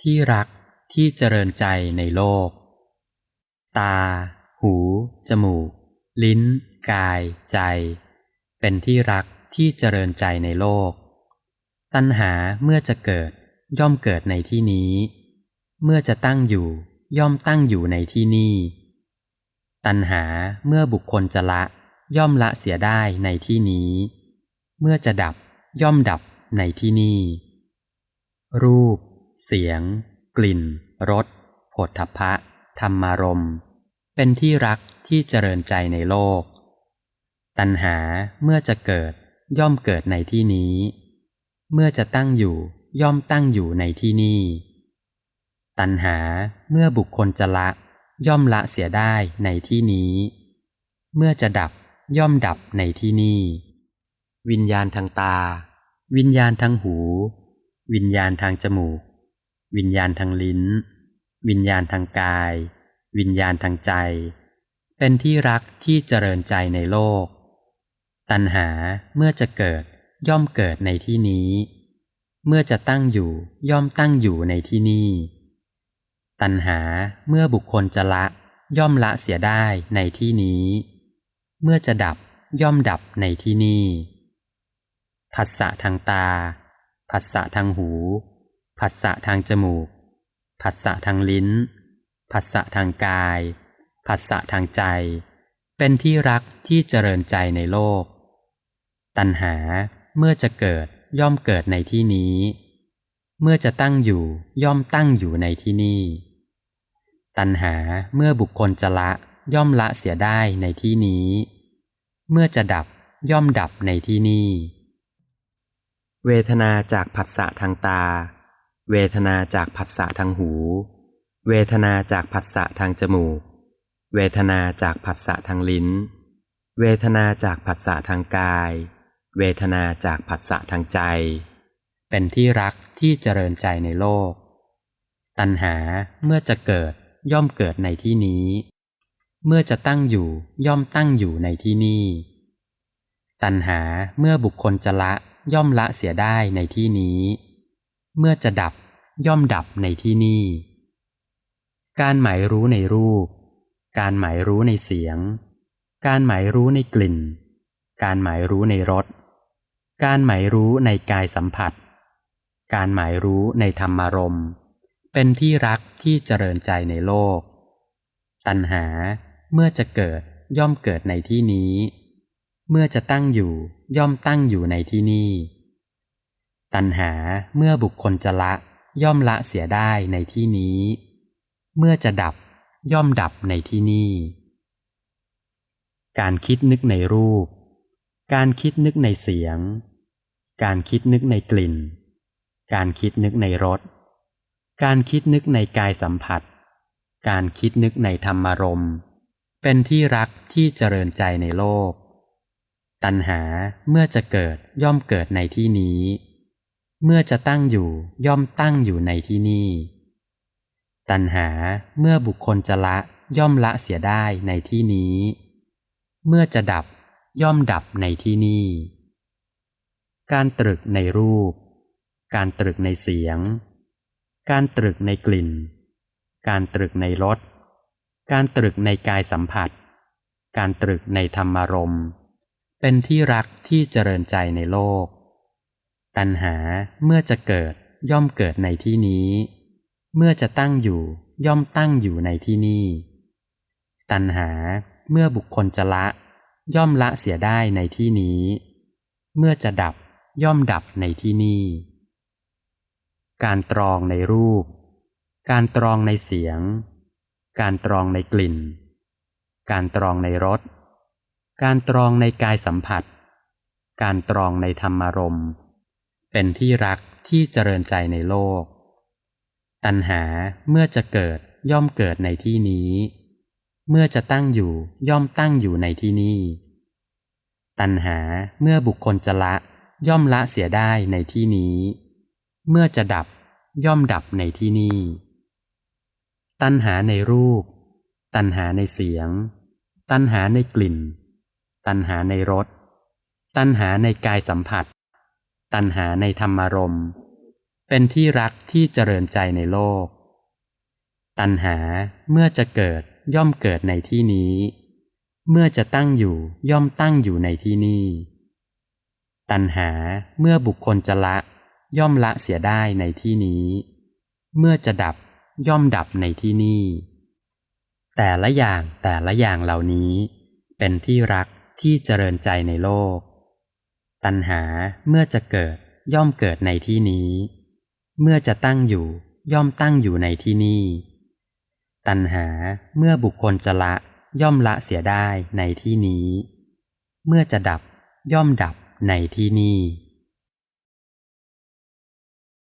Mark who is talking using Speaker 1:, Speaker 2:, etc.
Speaker 1: ที่รักที่เจริญใจในโลก ตา หู จมูก ลิ้น กาย ใจ เป็นที่รักที่เจริญใจในโลก ตัณหาเมื่อจะเกิดย่อมเกิดในที่นี้ เมื่อจะตั้งอยู่ย่อมตั้งอยู่ในที่นี่ ตัณหาเมื่อบุคคลจะละ ย่อมละเสียได้ในที่นี้ เมื่อจะดับย่อมดับในที่นี่ รูป เสียง กลิ่น รสผลทพะ ธรรมารมณ์ เป็นที่รักที่เจริญใจในโลก ตัณหาเมื่อจะเกิดย่อมเกิดในที่นี้ เมื่อจะตั้งอยู่ย่อมตั้งอยู่ในที่นี่ ตัณหาเมื่อบุคคลจะละ ย่อมละเสียได้ในที่นี้ เมื่อจะดับย่อมดับในที่นี่ วิญญาณทางตา วิญญาณทางหู วิญญาณทางจมูก วิญญาณทางลิ้น วิญญาณทางกาย วิญญาณทางใจ เป็นที่รักที่เจริญใจในโลก ตัณหาเมื่อจะเกิดย่อมเกิดในที่นี้ เมื่อจะตั้งอยู่ย่อมตั้งอยู่ในที่นี่ ตัณหาเมื่อบุคคลจะละย่อมละเสียได้ในที่นี้ เมื่อจะดับย่อมดับในที่นี่ ผัสสะทางตา ผัสสะทางหู ผัสสะทางจมูก ผัสสะทางลิ้น ผัสสะทางกาย ผัสสะทางใจ เป็นที่รักที่เจริญใจในโลก ตัณหาเมื่อจะเกิดย่อมเกิดในที่นี้ เมื่อจะตั้งอยู่ย่อมตั้งอยู่ในที่นี่ ตัณหาเมื่อบุคคลจะละย่อมละเสียได้ในที่นี้ เมื่อจะดับย่อมดับในที่นี่ เวทนาจากผัสสะทางตา เวทนาจากผัสสะทางหู เวทนาจากผัสสะทางจมูก เวทนาจากผัสสะทางลิ้น เวทนาจากผัสสะทางกาย เวทนาจากผัสสะทางใจ เป็นที่รักที่เจริญใจในโลก ตัณหาเมื่อจะเกิดย่อมเกิดในที่นี้ เมื่อจะตั้งอยู่ย่อมตั้งอยู่ในที่นี่ ตัณหาเมื่อบุคคลจะละย่อมละเสียได้ในที่นี้ เมื่อจะดับย่อมดับในที่นี่ การหมายรู้ในรูป การหมายรู้ในเสียง การหมายรู้ในกลิ่น การหมายรู้ในรส การหมายรู้ในกายสัมผัส การหมายรู้ในธรรมารมณ์เป็นที่รักที่เจริญใจในโลก ตัณหาเมื่อจะเกิดย่อมเกิดในที่นี้ เมื่อจะตั้งอยู่ย่อมตั้งอยู่ในที่นี่ ตัณหาเมื่อบุคคลจะละย่อมละเสียได้ในที่นี้ เมื่อจะดับย่อมดับในที่นี่การคิดนึกในรูป การคิดนึกในเสียง การคิดนึกในกลิ่น การคิดนึกในรส การคิดนึกในกายสัมผัส การคิดนึกในธรรมารมณ์ เป็นที่รักที่เจริญใจในโลก ตัณหาเมื่อจะเกิดย่อมเกิดในที่นี้ เมื่อจะตั้งอยู่ย่อมตั้งอยู่ในที่นี่ ตัณหาเมื่อบุคคลจะละย่อมละเสียได้ในที่นี้ เมื่อจะดับย่อมดับในที่นี่ การตรึกในรูป การตรึกในเสียง การตรึกในกลิ่น การตรึกในรส การตรึกในกายสัมผัส การตรึกในธรรมารมณ์เป็นที่รักที่เจริญใจในโลก ตัณหาเมื่อจะเกิดย่อมเกิดในที่นี้ เมื่อจะตั้งอยู่ย่อมตั้งอยู่ในที่นี่ ตัณหาเมื่อบุคคลจะละ ย่อมละเสียได้ในที่นี้ เมื่อจะดับย่อมดับในที่นี่ การตรองในรูป การตรองในเสียง การตรองในกลิ่น การตรองในรส การตรองในกายสัมผัส การตรองในธรรมารมณ์ เป็นที่รักที่เจริญใจในโลก ตัณหาเมื่อจะเกิดย่อมเกิดในที่นี้ เมื่อจะตั้งอยู่ย่อมตั้งอยู่ในที่นี่ตัณหาเมื่อบุคคลจะละย่อมละเสียได้ในที่นี้ เมื่อจะดับย่อมดับในที่นี่ตัณหาในรูป ตัณหาในเสียง ตัณหาในกลิ่น ตัณหาในรส ตัณหาในกายสัมผัส ตัณหาในธรรมารมณ์เป็นที่รักที่เจริญใจในโลก ตัณหาเมื่อจะเกิดย่อมเกิดในที่นี้ เมื่อจะตั้งอยู่ย่อมตั้งอยู่ในที่นี่ตัณหาเมื่อบุคคลจะละ ย่อมละเสียได้ในที่นี้ เมื่อจะดับย่อมดับในที่นี่แต่ละอย่างแต่ละอย่างเหล่านี้ เป็นที่รักที่เจริญใจในโลก ตัณหาเมื่อจะเกิดย่อมเกิดในที่นี้ เมื่อจะตั้งอยู่ย่อมตั้งอยู่ในที่นี่ ตัณหาเมื่อบุคคลจะละย่อมละเสียได้ในที่นี้ เมื่อจะดับย่อมดับในที่นี้